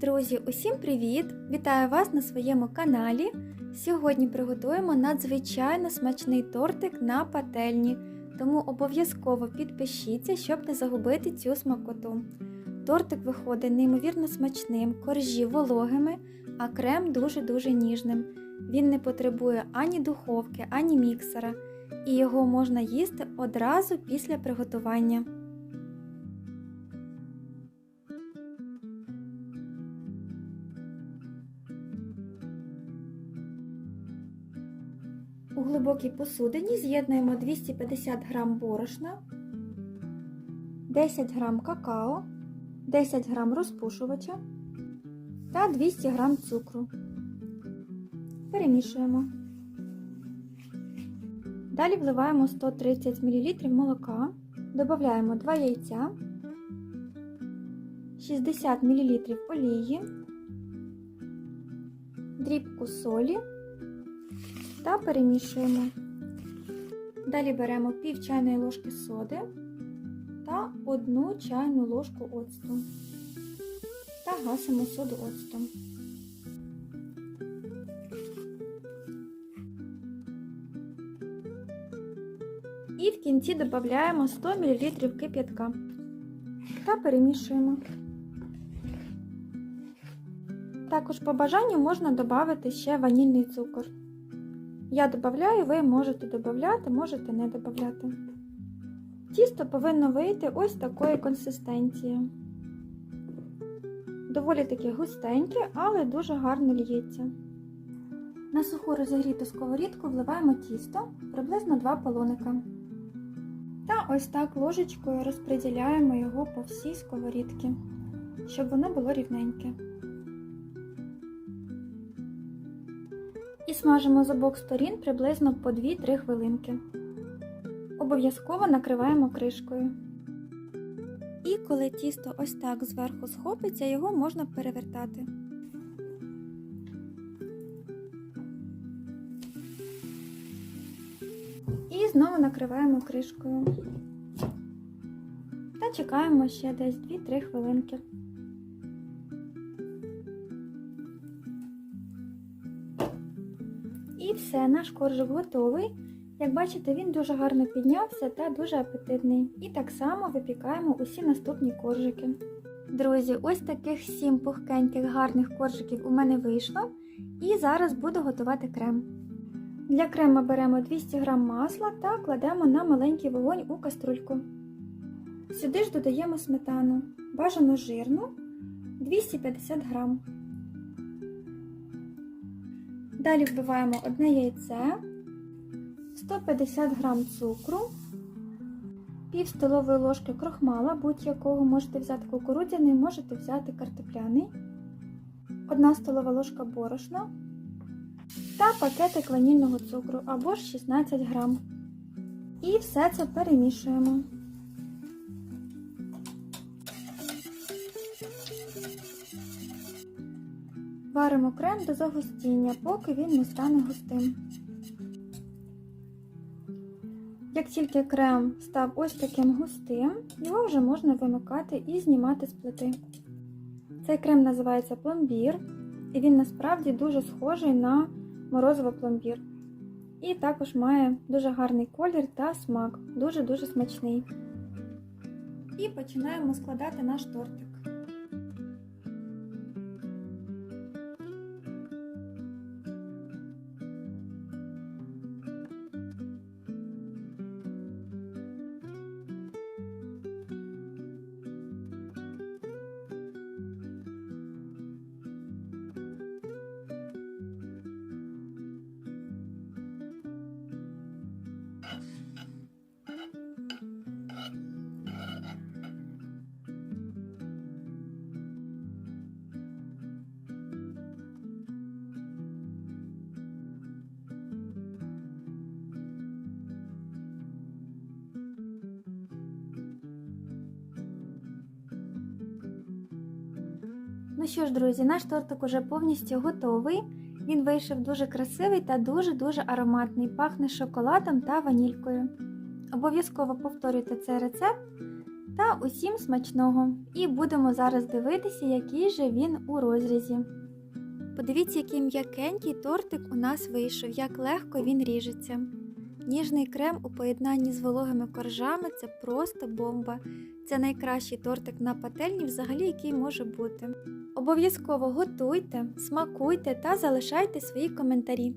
Друзі, усім привіт! Вітаю вас на своєму каналі. Сьогодні приготуємо надзвичайно смачний тортик на пательні, тому обов'язково підпишіться, щоб не загубити цю смакоту. Тортик виходить неймовірно смачним, коржі вологими, а крем дуже-дуже ніжним. Він не потребує ані духовки, ані міксера, і його можна їсти одразу після приготування. У глибокій посудині з'єднуємо 250 г борошна, 10 г какао, 10 г розпушувача та 200 г цукру. Перемішуємо. Далі вливаємо 130 мл молока, додаємо 2 яйця, 60 мл олії, дрібку солі та перемішуємо. Далі беремо пів чайної ложки соди та одну чайну ложку оцту та гасимо соду оцтом. І в кінці додаємо 100 мл кип'ятка та перемішуємо. Також по бажанню можна додати ще ванільний цукор. Я додаю, ви можете додати, можете не додати. Тісто повинно вийти ось такої консистенції. Доволі таки густеньке, але дуже гарно ліється. На суху розігріту сковорідку вливаємо тісто приблизно 2 полоника. Та ось так ложечкою розподіляємо його по всій сковорідці, щоб воно було рівненьке. І смажимо з обох сторін приблизно по 2-3 хвилинки. Обов'язково накриваємо кришкою. І коли тісто ось так зверху схопиться, його можна перевертати. І знову накриваємо кришкою. Та чекаємо ще десь 2-3 хвилинки. І все, наш коржик готовий. Як бачите, він дуже гарно піднявся та дуже апетитний. І так само випікаємо усі наступні коржики. Друзі, ось таких 7 пухкеньких гарних коржиків у мене вийшло. І зараз буду готувати крем. Для крема беремо 200 г масла та кладемо на маленький вогонь у каструльку. Сюди ж додаємо сметану, бажано жирну 250 г. Далі вбиваємо одне яйце, 150 г цукру, пів столової ложки крохмала, будь-якого можете взяти кукурудзяний, можете взяти картопляний, 1 столова ложка борошна та пакетик ванільного цукру або ж 16 г. І все це перемішуємо. Варимо крем до загустіння, поки він не стане густим. Як тільки крем став ось таким густим, його вже можна вимикати і знімати з плити. Цей крем називається пломбір, і він насправді дуже схожий на морозиво пломбір. І також має дуже гарний колір та смак, дуже-дуже смачний. І починаємо складати наш тортик. Ну що ж, друзі, наш тортик уже повністю готовий. Він вийшов дуже красивий та дуже-дуже ароматний, пахне шоколадом та ванількою. Обов'язково повторюйте цей рецепт Та усім смачного! І будемо зараз дивитися, який же він у розрізі. Подивіться, який м'якенький тортик у нас вийшов, як легко він ріжеться. Ніжний крем у поєднанні з вологими коржами це просто бомба. Це найкращий тортик на пательні, взагалі, який може бути. Обов'язково готуйте, смакуйте та залишайте свої коментарі.